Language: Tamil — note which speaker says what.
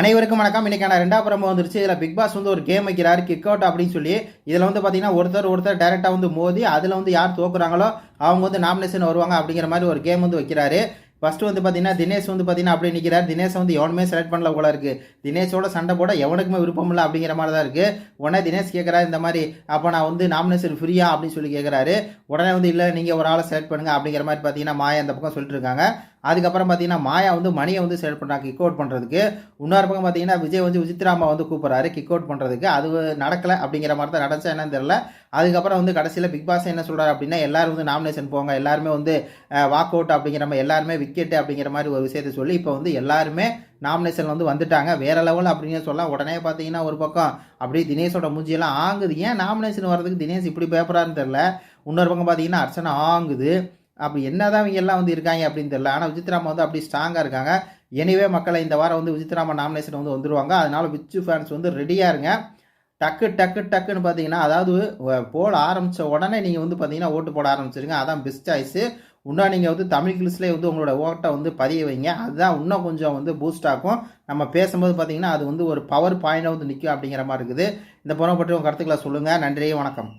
Speaker 1: அனைவருக்கும் வணக்கம். இன்றைக்கான ரெண்டாவது பிரமோ வந்துருச்சு. இதில் பிக் பாஸ் வந்து ஒரு கேம் வைக்கிறார் கிக் அவுட் அப்படின்னு சொல்லி. இதில் வந்து பார்த்தீங்கன்னா ஒருத்தர் ஒருத்தர் டேரெக்டாக வந்து மோதி அதில் வந்து யார் தோக்குறாங்களோ அவங்க வந்து நாமினேஷன் வருவாங்க அப்படிங்கிற மாதிரி ஒரு கேம் வந்து வைக்கிறாரு. ஃபஸ்ட்டு வந்து பார்த்தீங்கன்னா தினேஷ் வந்து பார்த்தீங்கன்னா அப்படியே நிற்கிறார் தினேஷ் வந்து எவனுமே செலக்ட் பண்ணல போல இருக்குது தினேஷோட சண்டை போட எவனுக்குமே விருப்பம் இல்லை அப்படிங்கிற மாதிரி தான் இருக்குது உடனே தினேஷ் கேட்குறாரு இந்த மாதிரி அப்போ நான் வந்து நாமினேஷன் ஃப்ரீயா அப்படின்னு சொல்லி கேட்குறாரு உடனே வந்து இல்லை நீங்கள் ஒரு ஆளை செலக்ட் பண்ணுங்க அப்படிங்கிற மாதிரி பார்த்தீங்கன்னா மாயா அந்த பக்கம் சொல்லிட்டு இருக்காங்க. அதுக்கப்புறம் பார்த்தீங்கன்னா மாயா வந்து மணியை வந்து செலக்ட் பண்ணுறாங்க கிக் அவுட் பண்ணுறதுக்கு இன்னொரு பக்கம் பார்த்தீங்கன்னா விஜய் வந்து விசித்ராமா வந்து கூப்பிட்றாரு கிக் அவுட் பண்ணுறதுக்கு அது நடக்கலை அப்படிங்கிற மாதிரி தான் நடந்துச்சா என்னன்னு தெரியல. அதுக்கப்புறம் வந்து கடைசியில் பிக் பாஸ் என்ன சொல்கிறார் அப்படின்னா எல்லாரும் வந்து நாமினேஷன் போங்க எல்லாருமே வந்து வாக் அவுட் அப்படிங்கிற மாதிரி எல்லாருமே விக்கெட்டு அப்படிங்கிற மாதிரி ஒரு விஷயத்தை சொல்லி இப்போ வந்து எல்லாருமே நாமினேஷன் வந்து வந்துட்டாங்க. வேற லெவல் அப்படின்னு சொல்லலாம் உடனே பார்த்தீங்கன்னா ஒரு பக்கம் அப்படியே தினேஷோட மூஞ்சியெல்லாம் ஆங்குது. ஏன் நாமினேஷன் வர்றதுக்கு தினேஷ் இப்படி பேப்பரான்னு தெரில இன்னொரு பக்கம் பார்த்தீங்கன்னா அர்ச்சனை ஆங்குது. அப்படி என்னதான் இவங்க எல்லாம் வந்து இருக்காங்க அப்படின்னு தெரியல. ஆனால் விசித்ராமா வந்து அப்படி ஸ்ட்ராங்காக இருக்காங்க. எனிவே மக்களை இந்த வாரம் வந்து விசித்ராமா நாமினேஷன் வந்து வந்துருவாங்க. அதனால விச்சு ஃபேன்ஸ் வந்து ரெடியாக இருங்க. டக்கு டக்கு டக்குன்னு பார்த்தீங்கன்னா அதாவது போட ஆரம்பித்த உடனே நீங்கள் வந்து பார்த்தீங்கன்னா ஓட்டு போட ஆரம்பிச்சிருங்க. அதான் பெஸ்ட் சாய்ஸு இன்னும் நீங்கள் வந்து தமிழ் கிளிஸ்லேயே வந்து உங்களோட ஓட்டை வந்து பதிய வைங்க. அதுதான் இன்னும் கொஞ்சம் வந்து பூஸ்ட் ஆகும் நம்ம பேசும்போது பார்த்தீங்கன்னா அது வந்து ஒரு பவர் பாயிண்டாக வந்து நிற்கும் அப்படிங்கிற மாதிரி இருக்குது. இந்த புறம் பற்றி உங்கள் கருத்துக்களை சொல்லுங்கள் நன்றி வணக்கம்.